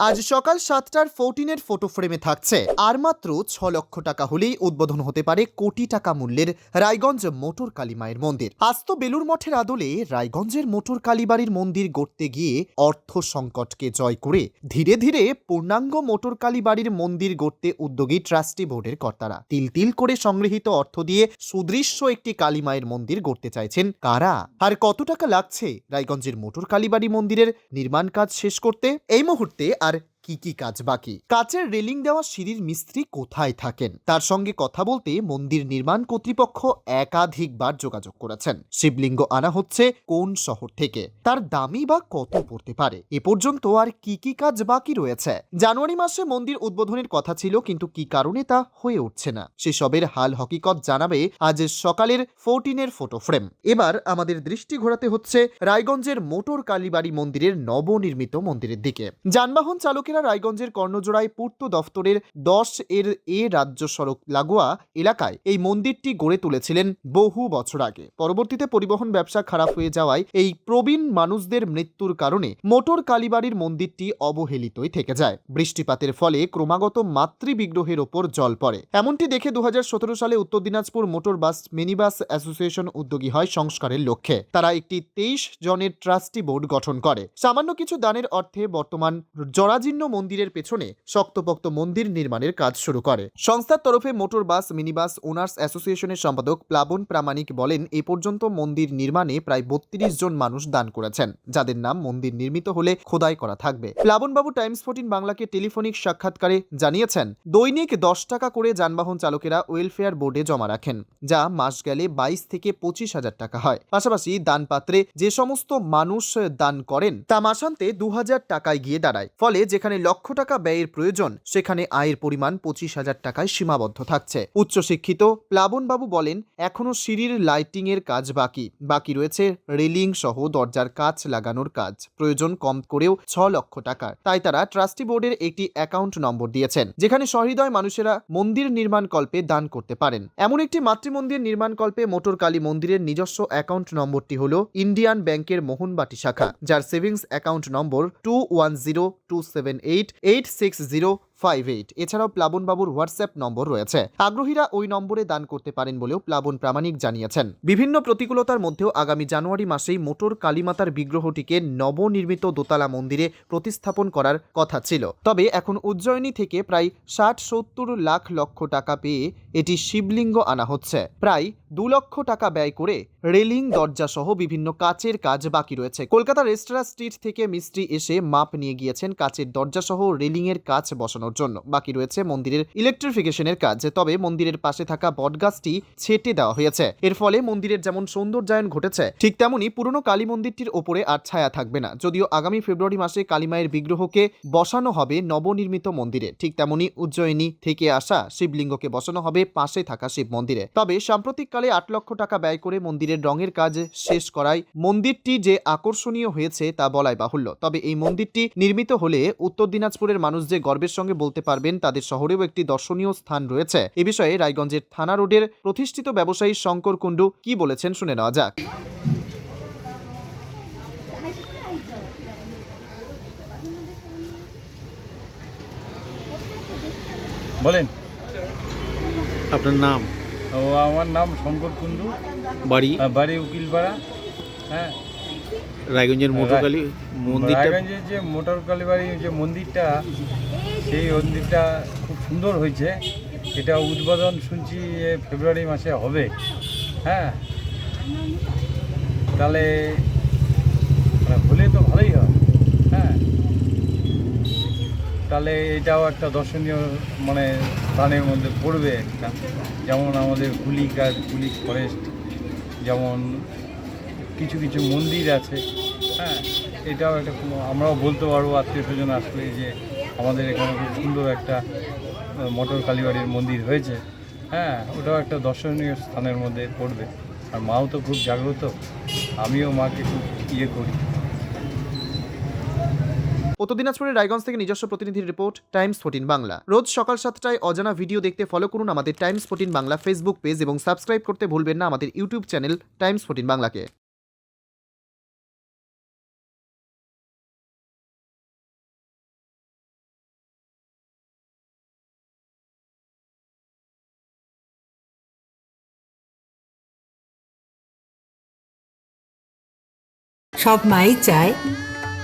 আজ সকাল সাতটার ফোরটিনের ফটো ফ্রেমে থাকছে। আর মাত্র ছ লক্ষ টাকা হলেই উদ্বোধন হতে পারে কোটি টাকা মূল্যের রায়গঞ্জ মোটর কালীমায়ের মন্দির। আস্ত বেলুর মঠের আদলে রায়গঞ্জের মোটর কালীবাড়ির মন্দির গড়তে গিয়ে অর্থ সংকটকে জয় করে ধীরে ধীরে পূর্ণাঙ্গ মোটর কালীবাড়ির মন্দির গড়তে উদ্যোগী ট্রাস্টি বোর্ডের কর্তারা। তিল তিল করে সংগৃহীত অর্থ দিয়ে সুদৃশ্য একটি কালীমায়ের মন্দির গড়তে চাইছেন কারা? আর কত টাকা লাগছে রায়গঞ্জের মোটর কালীবাড়ি মন্দিরের নির্মাণ কাজ শেষ করতে? এই মুহূর্তে আর কি কি কাজ বাকি? কাচের রেলিং দেওয়া সিঁড়ির মিস্ত্রি কোথায় থাকেন? তার সঙ্গে কথা বলতে মন্দির নির্মাণ কর্তৃপক্ষ একাধিকবার যোগাযোগ করেছেন। শিবলিঙ্গ আনা হচ্ছে কোন শহর থেকে? তার দামি বা কত পড়তে পারে? এ পর্যন্ত আর কি কি কাজ বাকি রয়েছে? জানুয়ারি মাসে মন্দির উদ্বোধনের কথা ছিল, কিন্তু কি কারণে তা হয়ে উঠছে না? সেসবের হাল হকিকত জানাবে আজ সকালের ফোরটিনের ফটো ফ্রেম। এবার আমাদের দৃষ্টি ঘোরাতে হচ্ছে রায়গঞ্জের মোটর কালীবাড়ি মন্দিরের নবনির্মিত মন্দিরের দিকে। যানবাহন চালকেরা রায়গঞ্জের কর্ণজোড়ায় পূর্ত দফতরের দশ এর এ রাজ্য সড়ক লাগোয়া এলাকায় এই মন্দিরটি গড়ে তুলেছিলেন বহু বছর আগে। পরবর্তীতে পরিবহন ব্যবসা খারাপ হয়ে যাওয়ায় এই প্রবীণ মানুষদের মৃত্যুর কারণে মোটর কালীবাড়ির মন্দিরটি অবহেলিতই থেকে যায়। বৃষ্টিপাতের ফলে ক্রমাগত মাতৃবিগ্রহের ওপর জল পড়ে। এমনটি দেখে দু হাজার সতেরো সালে Uttar Dinajpur motor bus minibus association উদ্যোগী হয় সংস্কারের লক্ষ্যে। তারা একটি তেইশ জনের ট্রাস্টি বোর্ড গঠন করে। সামান্য কিছু দানের অর্থে বর্তমান জরাজীর্ণ মন্দিরের পেছনে শক্তপোক্ত মন্দির নির্মাণের কাজ শুরু করে। সংস্থার তরফে মোটর বাস, মিনিবাস, ওনার্স অ্যাসোসিয়েশনের সম্পাদক প্লাবন প্রামাণিক বলেন, এ পর্যন্ত মন্দির নির্মাণে প্রায় বত্রিশ জন মানুষ দান করেছেন, যাদের নাম মন্দির নির্মিত হলে খোদাই করা থাকবে। প্লাবনবাবু টাইমস ফোর্টিন বাংলাকে টেলিফোনিক সাক্ষাৎকারে জানিয়েছেন, দৈনিক দশ টাকা করে যানবাহন চালকেরা ওয়েলফেয়ার বোর্ডে জমা রাখেন, যা মাস গেলে বাইশ থেকে পঁচিশ হাজার টাকা হয়। পাশাপাশি দানপাত্রে যে সমস্ত মানুষ দান করেন, তা মাসান্তে দু হাজার টাকায় গিয়ে দাঁড়ায়। ফলে যেখানে লক্ষ টাকা ব্যয়ের প্রয়োজন, সেখানে আয়ের পরিমাণ পঁচিশ হাজার টাকায় সীমাবদ্ধ থাকছে। উচ্চশিক্ষিত প্লাবনবাবু বলেন এখনও সিঁড়ির লাইটিং এর কাজ বাকি। বাকি রয়েছে রেলিং সহ দরজার কাচ লাগানোর কাজ। প্রয়োজন কম করেও ছ লক্ষ টাকার তাই তারা ট্রাস্টি বোর্ডের একটি অ্যাকাউন্ট নম্বর দিয়েছেন, যেখানে সহৃদয় মানুষেরা মন্দির নির্মাণ কল্পে দান করতে পারেন। এমন একটি মাতৃমন্দির নির্মাণ কল্পে মোটর কালী মন্দিরের নিজস্ব অ্যাকাউন্ট নম্বরটি হল ইন্ডিয়ান ব্যাংকের মোহনবাটি শাখা, যার savings account number two one zero two seven eight eight six zero five eight এছাড়াও প্লাবনবাবুর হোয়াটসঅ্যাপ নম্বর রয়েছে। আগ্রহীরা ওই নম্বরে দান করতে পারেন বলেও প্লাবন প্রামাণিক জানিয়েছেন। বিভিন্ন প্রতিকূলতার মধ্যেও আগামী জানুয়ারি মাসেই মোটর কালীমাতার বিগ্রহটিকে নবনির্মিত দোতলা মন্দিরে প্রতিস্থাপন করার কথা ছিল। তবে এখন উজ্জয়িনী থেকে প্রায় ষাট সত্তর লাখ লক্ষ টাকা পেয়ে এটি শিবলিঙ্গ আনা হচ্ছে। প্রায় দু লক্ষ টাকা ব্যয় করে রেলিং দরজা সহ বিভিন্ন কাচের কাজ বাকি রয়েছে। কলকাতা রেস্তোরাঁ স্ট্রিট থেকে মিস্ত্রি এসে মাপ নিয়ে গিয়েছেন কাচের দরজা সহ রেলিং এর কাজ বসানোর জন্য। বাকি রয়েছে মন্দিরের ইলেকট্রিফিকেশনের কাজ, তবে মন্দিরের পাশে থাকা বটগাছটি ছেটে দেওয়া হয়েছে। এর ফলে মন্দিরের যেমন সৌন্দর্যায়ন ঘটেছে, ঠিক তেমনি পুরনো কালী মন্দিরটির ওপরে আর ছায়া থাকবে না। যদিও আগামী ফেব্রুয়ারি মাসে কালীমায়ের বিগ্রহকে বসানো হবে নবনির্মিত মন্দিরে, ঠিক তেমনি উজ্জয়িনী থেকে আসা শিবলিঙ্গকে বসানো হবে পাশে থাকা শিব মন্দিরে। তবে সাম্প্রতিককালে আট লক্ষ টাকা ব্যয় করে মন্দিরের রঙের কাজ শেষ করায় মন্দিরটি যে আকর্ষণীয় হয়েছে তা বলাই বাহুল্য। তবে এই মন্দিরটি নির্মিত হলে উত্তর দিনাজপুরের মানুষ যে গর্বের সঙ্গে বলতে পারবেন তাদের শহরেও একটি দর্শনীয় স্থান রয়েছে। এ বিষয়ে রায়গঞ্জের থানা রোডের প্রতিষ্ঠিত ব্যবসায়ী শঙ্কর কুণ্ডু কি বলেছেন শুনে নেওয়া যাক। বলেন। আপনার নাম? ও আমার নাম শঙ্কর কুণ্ডু। বাড়ি? বাড়ি উকিলপাড়া হ্যাঁ। রায়গঞ্জের মোটরকালী মন্দিরটা রায়গঞ্জের যে মোটর কালীবাড়ি যে মন্দিরটা সেই মন্দিরটা খুব সুন্দর হয়েছে। এটা উদ্বোধন শুনছি ফেব্রুয়ারি মাসে হবে। হ্যাঁ। তাহলে মানে হলে তো ভালোই হয়। হ্যাঁ। তাহলে এটাও একটা দর্শনীয় মানে স্থানের মধ্যে পড়বে একটা। যেমন আমাদের কুলিকার কুলিক ফরেস্ট, যেমন কিছু কিছু মন্দির আছে। হ্যাঁ এটাও একটা আমরাও বলতে পারব, আত্মীয় স্বজন আসলে যে আমাদের এখানে খুব সুন্দর একটা মটর কালীবাড়ির মন্দির হয়েছে। হ্যাঁ ওটাও একটা দর্শনীয় স্থানের মধ্যে পড়বে। আর মাও তো খুব জাগ্রত। আমিও মাকে খুব ইয়ে করি। উত্তর দিনাজপুরের রায়গঞ্জ থেকে নিজস্ব প্রতিনিধির রিপোর্ট, টাইমস ফোর্টিন বাংলা। রোজ সকাল সাতটায় অজানা ভিডিও দেখতে ফলো করুন আমাদের Times fourteen Bangla Facebook page এবং সাবস্ক্রাইব করতে ভুলবেন না আমাদের ইউটিউব চ্যানেল টাইমস ফোর্টিন বাংলাকে। সব মাই চায়